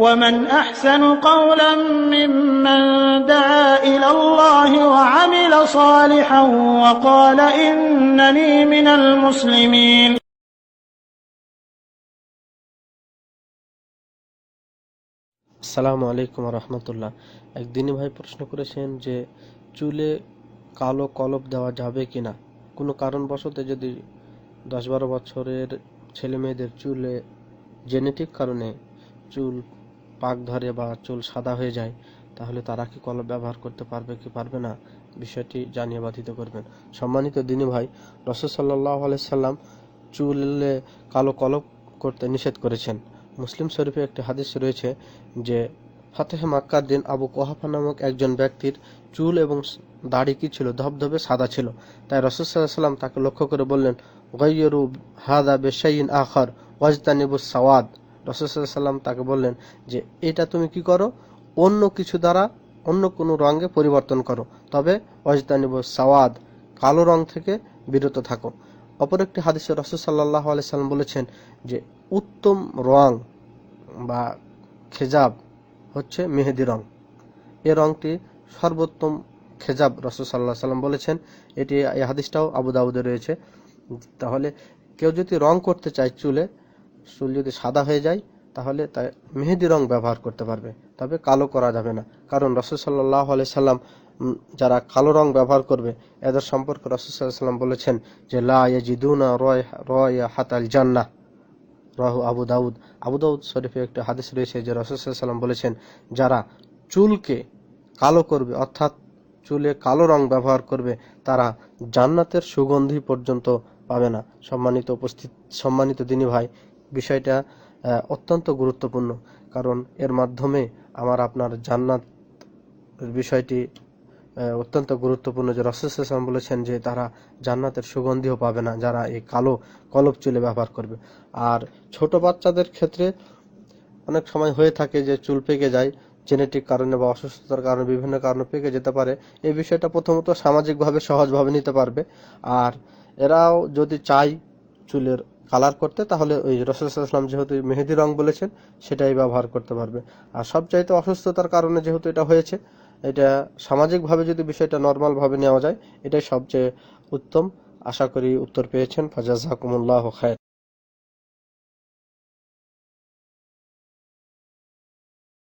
ومن أحسن قولا ممن دعا إلى الله وعمل صالحا وقال إنني من المسلمين আসসালামু আলাইকুম রহমতুল্লাহ একদিনই ভাই প্রশ্ন করেছেন যে চুলে কালো কলপ দেওয়া যাবে কি না কোনো কারণবশত যদি দশ বারো বছরের ছেলে মেয়েদের চুলে জেনেটিক কারণে চুল পাক ধরে বা চুল সাদা হয়ে যায়, তাহলে তারা কি কলপ ব্যবহার করতে পারবে কি পারবে না? বিষয়টি জানিয়ে বাধিত করবেন। সম্মানিত দিনী ভাই রসদ সাল্লাহ আলাইসাল্লাম চুলে কালো কলপ করতে নিষেধ করেছেন। মুসলিম শরীফে একটি হাদিস রয়েছে যে, ফাতেহে মাক্কার দিন আবু কোহাফা নামক একজন ব্যক্তির চুল এবং দাড়ি কি ছিল? ধবধবে সাদা ছিল। তাই রসুসাল্লাম তাকে লক্ষ্য করে বললেন, গৈয়রু হাদা বেশাইন আখর ওয়াজতানিবু সাওয়াদ। রসুসাল্লাম তাকে বললেন যে, এটা তুমি কি করো? অন্য কিছু দ্বারা অন্য কোনো রঙে পরিবর্তন করো। তবে ওয়াজতানিবু সাওয়াদ, কালো রং থেকে বিরত থাকো। অপর একটি হাদিসে রসুল সাল্লাহ আলাইসাল্লাম বলেছেন যে, উত্তম রং বা খেজাব হচ্ছে মেহেদি রং। এ রংটি সর্বোত্তম খেজাব রসুল সাল্লাহ সাল্লাম বলেছেন। এটি এই হাদিসটাও আবু দাউদে রয়েছে। তাহলে কেউ যদি রং করতে চায় চুলে চুল যদি সাদা হয়ে যায়, তাহলে তাই মেহেদি রং ব্যবহার করতে পারবে। তবে কালো করা যাবে না। কারণ রসুল সাল্লাহ সাল্লাম যারা কালো রং ব্যবহার করবে, এদের সম্পর্কে রসুল সাল্লাম বলেছেন যে, লা ইয়াজিদুনা রয় রয় হাতাল জান্না রাহু আবু দাউদ। আবু দাউদ শরীফে একটি হাদিস রয়েছে যে রসুলাম বলেছেন, যারা চুলকে কালো করবে, অর্থাৎ চুলে কালো রং ব্যবহার করবে, তারা জান্নাতের সুগন্ধি পর্যন্ত পাবে না। সম্মানিত উপস্থিত, সম্মানিত দিনী ভাই বিষয়টা অত্যন্ত গুরুত্বপূর্ণ। কারণ এর মাধ্যমে আমার আপনার জান্নাত বিষয়টি অত্যন্ত গুরুত্বপূর্ণ। যে রসুলাম বলেছেন যে তারা জান্নাতের সুগন্ধিও পাবে না, যারা এই কালো কলপ চুলে ব্যবহার করবে। আর ছোট বাচ্চাদের ক্ষেত্রে অনেক সময় হয়ে থাকে যে চুল পেকে যায়, জেনেটিক কারণে বা অসুস্থতার কারণে, বিভিন্ন কারণে পেকে যেতে পারে। এই বিষয়টা প্রথমত সামাজিকভাবে সহজভাবে নিতে পারবে। আর এরাও যদি চাই চুলের কালার করতে, তাহলে ওই রসুলাম যেহেতু মেহেদি রং বলেছেন, সেটাই ব্যবহার করতে পারবে। আর সবচাইতে অসুস্থতার কারণে যেহেতু এটা হয়েছে, এটা সামাজিকভাবে যদি বিষয়টা নর্মালভাবে নেওয়া যায়, এটাই সবচেয়ে উত্তম। আশা করি উত্তর পেয়েছেন। ফাজাজাকুমুল্লাহ খায়ের